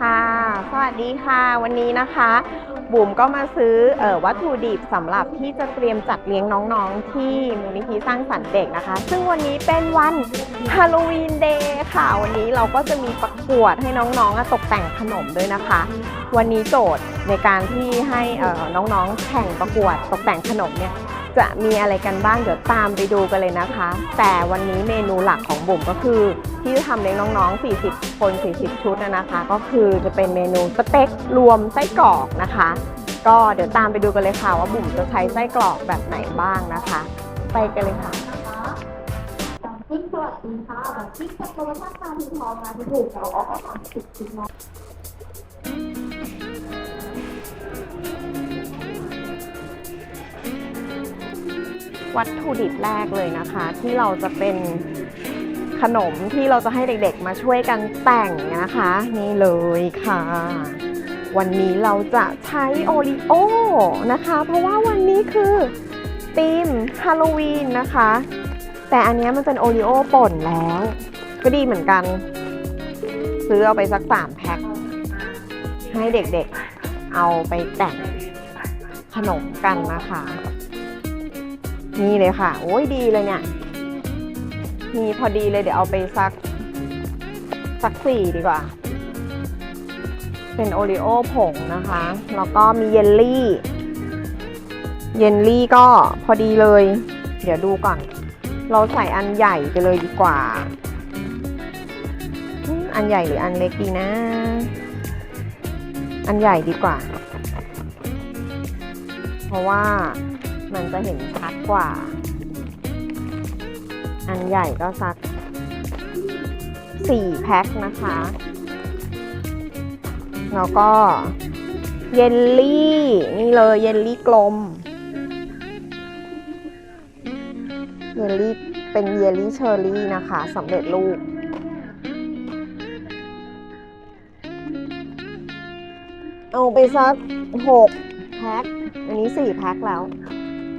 ค่ะ สวัสดีค่ะ วันนี้นะคะ บุ๋มก็มาซื้อออวัตถุดิบสำหรับที่จะเตรียมจัดเลี้ยงน้องๆ ที่มูลนิธิสร้างสรรค์เด็กนะคะ ซึ่งวันนี้เป็นวันฮาโลวีนเดย์ค่ะ วันนี้เราก็จะมีประกวดให้น้องๆตกแต่งขนมด้วยนะคะ วันนี้โจทย์ในการที่ให้น้องๆ แข่งประกวดตกแต่งขนมเนี่ยจะมีอะไรกันบ้างเดี๋ยวตามไปดูกันเลยนะคะ แต่วันนี้เมนูหลักของบุ๋มก็คือที่จะทำเลี้ยงน้องๆ 40 คน 40 ชุดนะคะ ก็คือจะเป็นเมนูสเต็กรวมไส้กรอกนะคะ ก็เดี๋ยวตามไปดูกันเลยค่ะว่าบุ๋มจะใช้ไส้กรอกแบบไหนบ้างนะคะ ไปกันเลยค่ะจิ๊กสวัสดีค่ะจิ๊กกับโปรโมชั่นตามที่ทองมาที่ถูกเราออกมาสิบชิ้นนะวัตถุดิบแรกเลยนะคะ ที่เราจะเป็น ขนมที่เราจะให้เด็กๆ มาช่วยกันแต่งนะคะ นี่เลยค่ะ วันนี้เราจะใช้โอริโอนะคะ เพราะว่าวันนี้คือธีมฮาโลวีนนะคะ แต่อันนี้มันเป็นโอริโอป่นแล้ว ก็ดีเหมือนกัน ซื้อเอาไปสักสามแพ็คให้เด็กๆเอาไปแต่งขนมกันนะคะ นี่เลยค่ะ โอ้ยดีเลยเนี่ย มีพอดีเลยเดี๋ยวเอาไปสักสักสี่ดีกว่า เป็นโอริโอผงนะคะ แล้วก็มีเยลลี่ เยลลี่ก็พอดีเลย เดี๋ยวดูก่อน เราใส่อันใหญ่ไปเลยดีกว่า อันใหญ่หรืออันเล็กดีนะ อันใหญ่ดีกว่า เพราะว่ามันจะเห็นชัดกว่า อันใหญ่ก็สัก4แพ็คนะคะ แล้วก็เยลลี่ นี่เลยเยลลี่กลม เยลลี่เป็นเยลลี่เชอร์รี่นะคะสำเร็จรูปเอาไปสัก6แพ็ค อันนี้4แพ็คแล้ว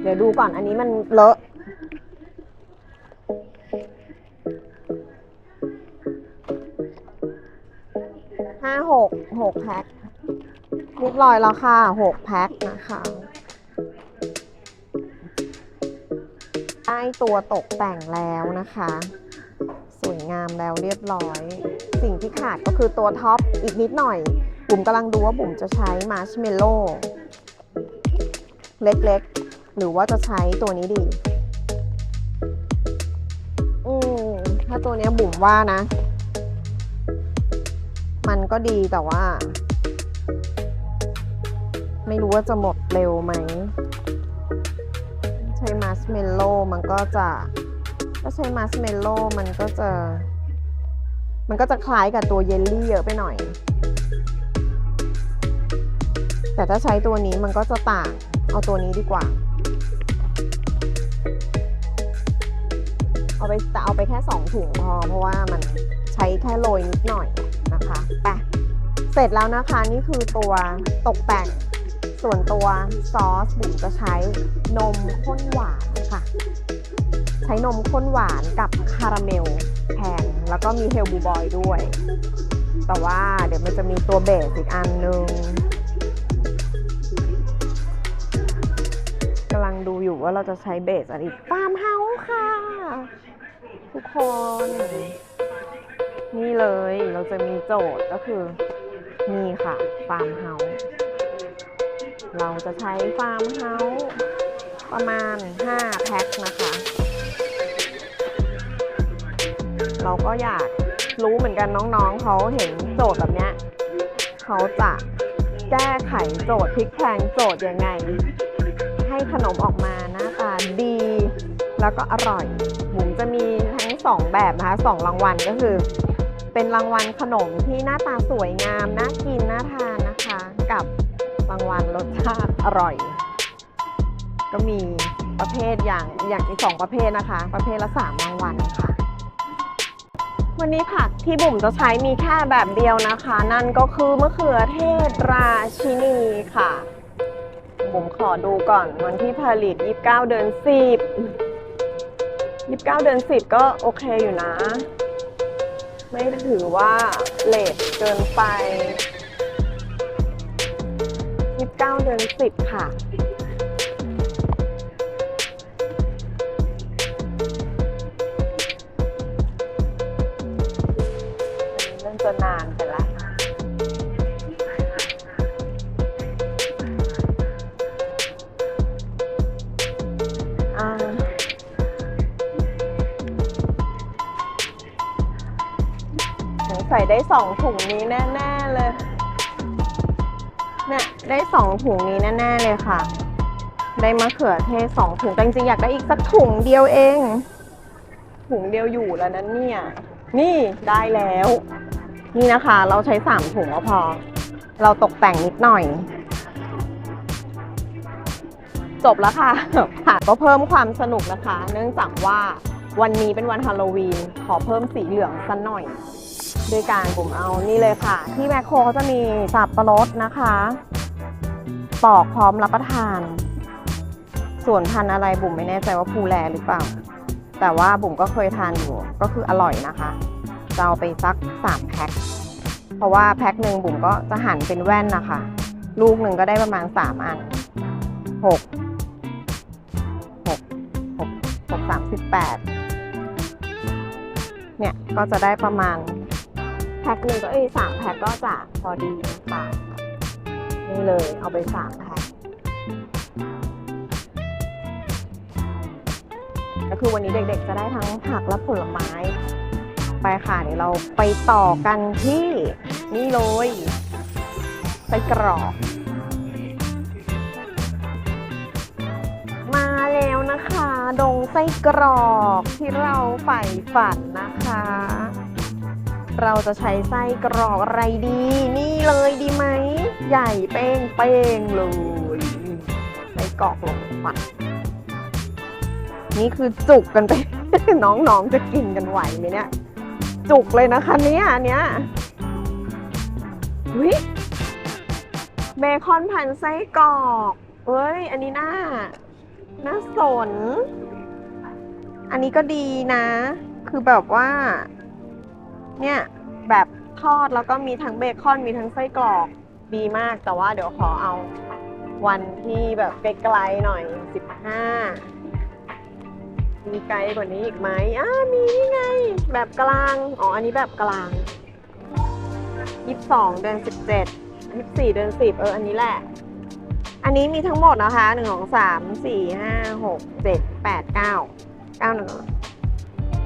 เดี๋ยวดูก่อนอันนี้มันเลอะ ห้าหกหกแพ็คเรียบร้อยแล้วค่ะหกแพ็คนะคะได้ตัวตกแต่งแล้วนะคะ สวยงามแล้วเรียบร้อย สิ่งที่ขาดก็คือตัวท็อปอีกนิดหน่อย บุ๋มกำลังดูว่าบุ๋มจะใช้มาร์ชเมลโล่เล็กๆ หรือว่าจะใช้ตัวนี้ดีอืมถ้าตัวเนี้ยบุ๋มว่านะ มันก็ดีแต่ว่า ไม่รู้ว่าจะหมดเร็วไหม ใช้มาร์ชเมลโล่มันก็จะถ้าใช้มาร์ชเมลโล่มันก็จะ มันก็จะคล้ายกับตัวเยลลี่เยอะไปหน่อย แต่ถ้าใช้ตัวนี้มันก็จะต่าง เอาตัวนี้ดีกว่า เอาไปแต่เอาไปแค่ 2 ถุงพอ เพราะว่ามันใช้แค่โรยนิดหน่อย นะคะไปเสร็จแล้วนะคะนี่คือตัวตกแต่งส่วนตัวซอสบุ๋มจะใช้นมข้นหวานค่ะ ใช้นมข้นหวานกับคาราเมลแทนแล้วก็มีเฮลบูบอยด้วย แต่ว่าเดี๋ยวมันจะมีตัวเบสอีกอันนึงกำลังดูอยู่ว่าเราจะใช้เบสอะไรอีกฟาร์มเฮาส์ค่ะ ทุกคน นี่เลยเราจะมีโจทย์ก็คือนี่ค่ะฟาร์มเฮาส์เราจะใช้ฟาร์มเฮาส์ประมาณ 5 แพ็คนะคะ เราก็อยากรู้เหมือนกันน้องๆ เขาเห็นโจทย์แบบเนี้ยเขาจะแก้ไขโจทย์พลิกแพลงโจทย์ยังไง ให้ขนมออกมาหน้าตาดี แล้วก็อร่อยหมุมจะมีทั้ง 2 แบบนะคะสองรางวัลก็คือ เป็นรางวัลขนมที่หน้าตาสวยงาม น่ากิน น่าทานนะคะ กับรางวัลรสชาติอร่อย ก็มีประเภทอย่างอย่างอีกสองประเภทนะคะ ประเภทละสามรางวัลค่ะ วันนี้ผักที่บุ๋มจะใช้มีแค่แบบเดียวนะคะ นั่นก็คือมะเขือเทศราชินีค่ะ บุ๋มขอดูก่อนวันที่ผลิต 29 เดือน10 29 เดือน10 ก็โอเคอยู่นะ ไม่ถือว่าเลทเกินไป 29 เดือน 10 ค่ะ ได้สองถุงนี้แน่ๆเลยเนี่ยได้สองถุงนี้แน่ๆเลยค่ะ ได้มะเขือเทศสองถุงแต่จริงๆอยากได้อีกสักถุงเดียวเอง ถุงเดียวอยู่แล้วนั้นเนี่ย นี่ได้แล้ว นี่นะคะ เราใช้สามถุงก็พอ เราตกแต่งนิดหน่อย จบแล้วค่ะค่ะก็เพิ่มความสนุกนะคะ เนื่องจากว่า วันนี้เป็นวันฮาโลวีน ขอเพิ่มสีเหลืองสักหน่อย ด้วยการผมเอานี่เลยค่ะ ที่แมคโครเขาจะมีสับปะรดนะคะ ปอกพร้อมรับประทาน ส่วนทานอะไรบุ๋มไม่แน่ใจว่าภูแลหรือเปล่า แต่ว่าบุ๋มก็เคยทานอยู่ก็คืออร่อยนะคะจะเอาไปสัก3แพ็คเพราะว่าแพ็คหนึ่งบุ๋มก็จะหั่นเป็นแว่นนะคะ ลูกหนึ่งก็ได้ประมาณ 3 อัน 6 6 6 6 38 เนี่ยก็จะได้ประมาณแพ็คหนึ่งก็เอ้ยสามแพ็คก็จะพอดีนะคะนี่เลยเอาไปสามแพ็คก็คือวันนี้เด็กๆจะได้ทั้งผักและผลไม้ ไปค่ะเดี๋ยวเราไปต่อกันที่นี่เลยไส้กรอกมาแล้วนะคะ ดงไส้กรอกที่เราใฝ่ฝันนะคะ เราจะใช้ไส้กรอกอะไรดี นี่เลยดีไหม ใหญ่เป้งเป้งเลยไส้กรอกลงฝันนี่คือจุกกันไป น้องๆจะกินกันไหวไหมเนี่ย จุกเลยนะคะเนี่ยอันเนี้ยวิเบคอนพันไส้กรอกเอ้ย อันนี้น่า น่าสน อันนี้ก็ดีนะ คือแบบว่า เนี่ย แบบทอดแล้วก็มีทั้งเบคอนมีทั้งไส้กรอกดีมากแต่ว่าเดี๋ยวขอเอาวันที่แบบไกลๆหน่อย 15 มีไกลกว่านี้อีกไหมอ่ามีนี่ไง แบบกลาง อ๋อ อันนี้แบบกลาง 22 เดือน 17 24 เดือน 10 เออ อันนี้แหละ อันนี้มีทั้งหมดนะคะหนึ่งสองสามสี่ห้าหกเจ็ดแปดเก้าเก้าหนึ่ง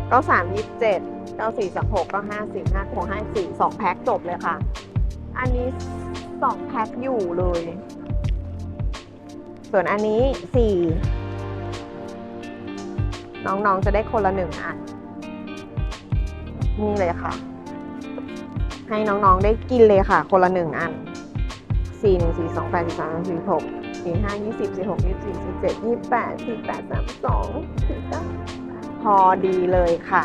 เก้าสามยี่สิบเจ็ดเก้าสี่สามหกเก้าห้าสี่ห้าหกห้าสี่สองแพ็คจบเลยค่ะ อันนี้สองแพ็คอยู่เลย ส่วนอันนี้สี่น้องๆจะได้คนละหนึ่งอันนี่เลยค่ะ ให้น้องๆได้กินเลยค่ะ คนละหนึ่งอัน สี่หนึ่งสี่สองแปดสี่สามสี่หกสี่ห้ายี่สิบสี่หกยี่สี่สี่เจ็ดยี่แปดสี่แปดสามสองสี่เก้าพอดีเลยค่ะ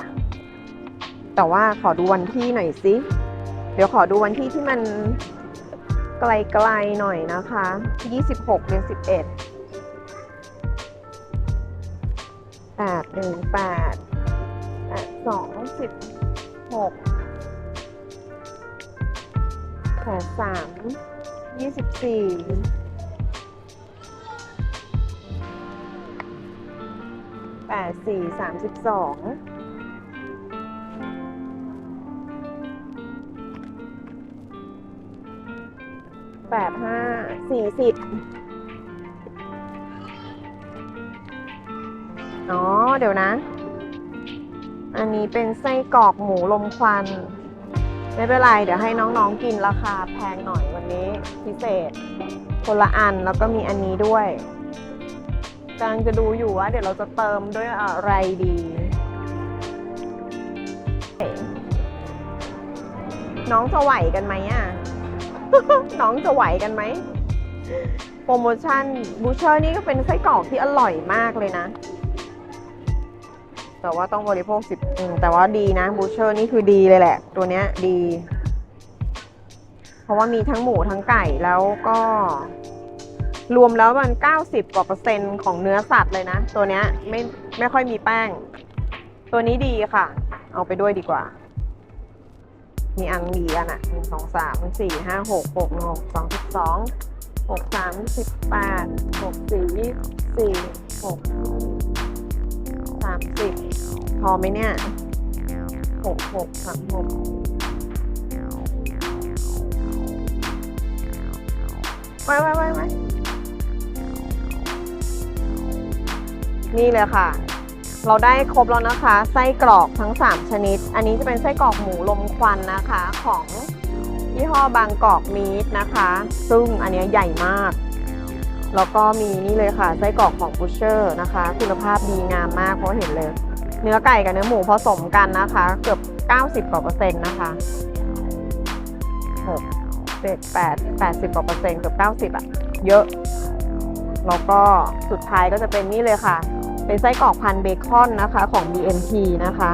แต่ว่าขอดูวันที่หน่อยสิเดี๋ยวขอดูวันที่ที่มันไกลๆหน่อยนะคะยี่สิบหกเดือนสิบเอ็ดแปดหนึ่งแปดแปดสองสิบหกแปดสาม ยี่สิบสี่แปดสี่สามสิบสองแปดห้าสี่สิบอ๋อ เดี๋ยวนะ อันนี้เป็นไส้กรอกหมูลมควัน ไม่เป็นไรเดี๋ยวให้น้องๆกินราคาแพงหน่อยวันนี้พิเศษ คนละอันแล้วก็มีอันนี้ด้วยกำลังจะดูอยู่ว่าเดี๋ยวเราจะเติมด้วยอะไรดี น้องจะไหวกันไหมอะ น้องจะไหวกันไหม โปรโมชั่นบูเชอร์นี่ก็เป็นไส้กรอกที่อร่อยมากเลยนะ แต่ว่าต้องบริโภคสิบแต่ว่าดีนะบูเชอร์นี่คือดีเลยแหละ ตัวเนี้ยดี เพราะว่ามีทั้งหมูทั้งไก่แล้วก็ รวมแล้วมัน 90 กว่าเปอร์เซ็นต์ของเนื้อสัตว์เลยนะ ตัวเนี้ยไม่ไม่ค่อยมีแป้ง ตัวนี้ดีค่ะ เอาไปด้วยดีกว่า มีอันดีอันอะหนึ่งสองสามสี่ห้าหกหกหกสองสิบสองหกสามสิบแปดหกสี่ยี่สี่หกามสิบพอไหมเนี่ยหกหกสามหกไว้ไว้ไว้ไว้นี่เลยค่ะ เราได้ครบแล้วนะคะ ไส้กรอกทั้ง 3 ชนิด อันนี้จะเป็นไส้กรอกหมูลมควันนะคะ ของยี่ห้อบางกอกมีดนะคะ ซึ่งอันนี้ใหญ่มาก แล้วก็มีนี่เลยค่ะไส้กรอกของบูชเชอร์นะคะ คุณภาพดีงามมากเพราะเห็นเลย เนื้อไก่กับเนื้อหมูผสมกันนะคะ เกือบ 90 กว่าเปอร์เซ็นต์นะคะ6 7 8 80 กว่าเปอร์เซ็นต์เกือบ 90อะเยอะ แล้วก็สุดท้ายก็จะเป็นนี่เลยค่ะ เป็นไส้กรอกพันเบคอนนะคะของ BMT นะคะ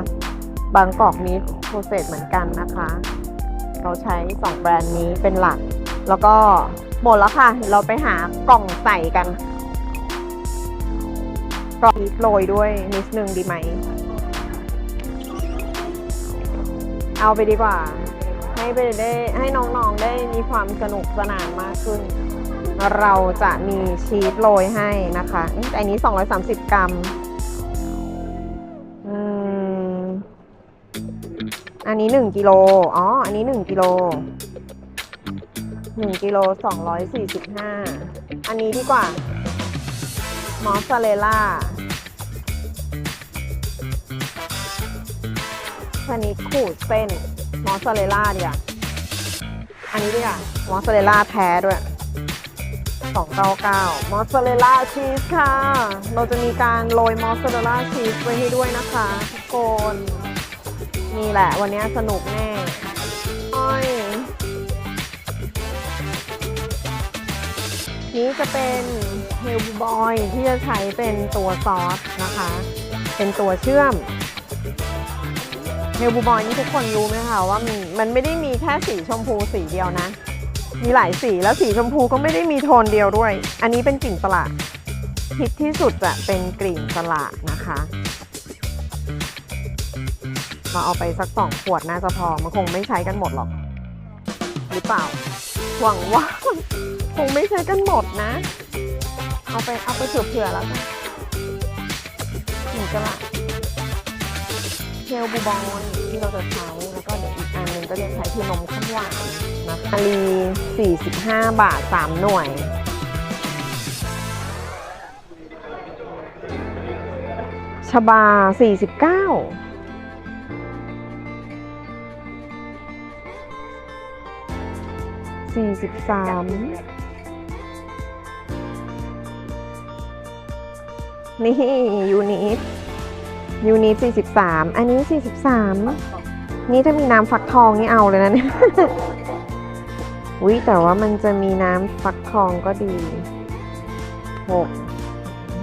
บางกอกมีโปรเซสเหมือนกันนะคะ เราใช้ 2 แบรนด์นี้เป็นหลัก แล้วก็หมดแล้วค่ะ เราไปหากล่องใส่กันกล่องโรยด้วยนิดนึงดีไหม เอาไปดีกว่า ให้ไปได้ให้น้องๆได้มีความสนุกสนานมากขึ้น เราจะมีชีสโรยให้นะคะอืมอันนี้ 230 กรัมอืมอันนี้ 1กิโล อ๋อ อันนี้ 1กิโล 1กิโล245 อันนี้ดีกว่า มอสซาเรลล่าชนิดขูดเส้น มอสซาเรลล่าดีกว่าอันนี้ดีกว่ามอสซาเรลล่าแท้ด้วย299 มอสซาเรลล่าชีสค่ะ เราจะมีการโรยมอสซาเรลล่าชีสไว้ให้ด้วยนะคะทุกคนนี่แหละวันนี้สนุกแน่อ้อย นี้จะเป็นเฮลบอยที่จะใช้เป็นตัวซอสนะคะ เป็นตัวเชื่อมเฮลบูบอยนี่ทุกคนรู้ไหมคะว่ามันมันไม่ได้มีแค่สีชมพูสีเดียวนะ มีหลายสีแล้วสีชมพูก็ไม่ได้มีโทนเดียวด้วย อันนี้เป็นกลิ่นสละฮิตที่สุดจะเป็นกลิ่นสละนะคะเราเอาไปสักสองขวดน่าจะพอมันคงไม่ใช้กันหมดหรอก หรือเปล่า หวังว่า คงไม่ใช้กันหมดนะ เอาไปเอาไปเผื่อๆแล้วกันหนึ่งกระละเจลบูบอนที่เราจะใช้แล้วก็เดี๋ยวอีกอันหนึ่งก็จะใช้คือนมข้นหวานนะคะลี45 บาท 3 หน่วยชบา 49 นี่ ยูนิตยูนิตสี่สิบสามอันนี้สี่สิบสามนี่ถ้ามีน้ำฟักทองนี่เอาเลยนะเนี่ยอุ้ยแต่ว่ามันจะมีน้ำฟักทองก็ดีหก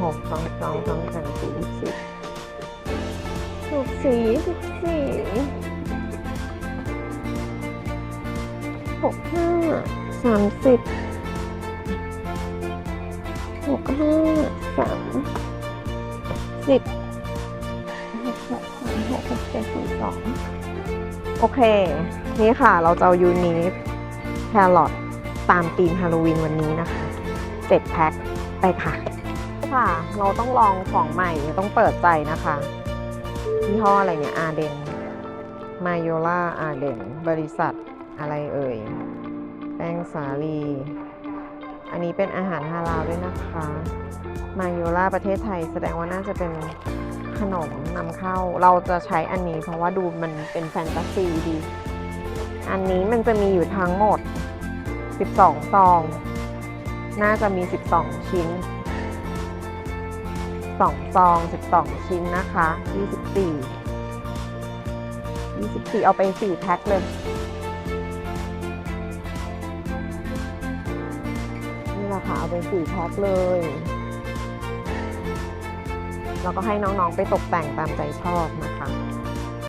หกสองสองสองสาม สิบหกหกห้าสามสิบหกห้าสามสิบหกหกสามหกหกเจ็ดสี่สองโอเค นี่ค่ะเราจะเอายูนิฟแครอทตามธีมฮาโลวีนวันนี้นะคะเจ็ดแพ็คไปค่ะ ค่ะ เราต้องลองของใหม่ต้องเปิดใจนะคะยี่ห้ออะไรเนี่ยอาเดนมาโยล่าอาเดนบริษัทอะไรเอ่ย แป้งสาลี อันนี้เป็นอาหารฮาลาลด้วยนะคะ มาโยล่าประเทศไทย แสดงว่าน่าจะเป็นขนมนำเข้า เราจะใช้อันนี้เพราะว่าดูมันเป็นแฟนตาซีดี อันนี้มันจะมีอยู่ทั้งหมด 12 ซอง น่าจะมี 12 ชิ้น 2 ซอง 12 ชิ้นนะคะ 24 24 เอาไป 4 แพ็คเลย เป็นสี่แพ็คเลย แล้วก็ให้น้องๆไปตกแต่งตามใจชอบนะ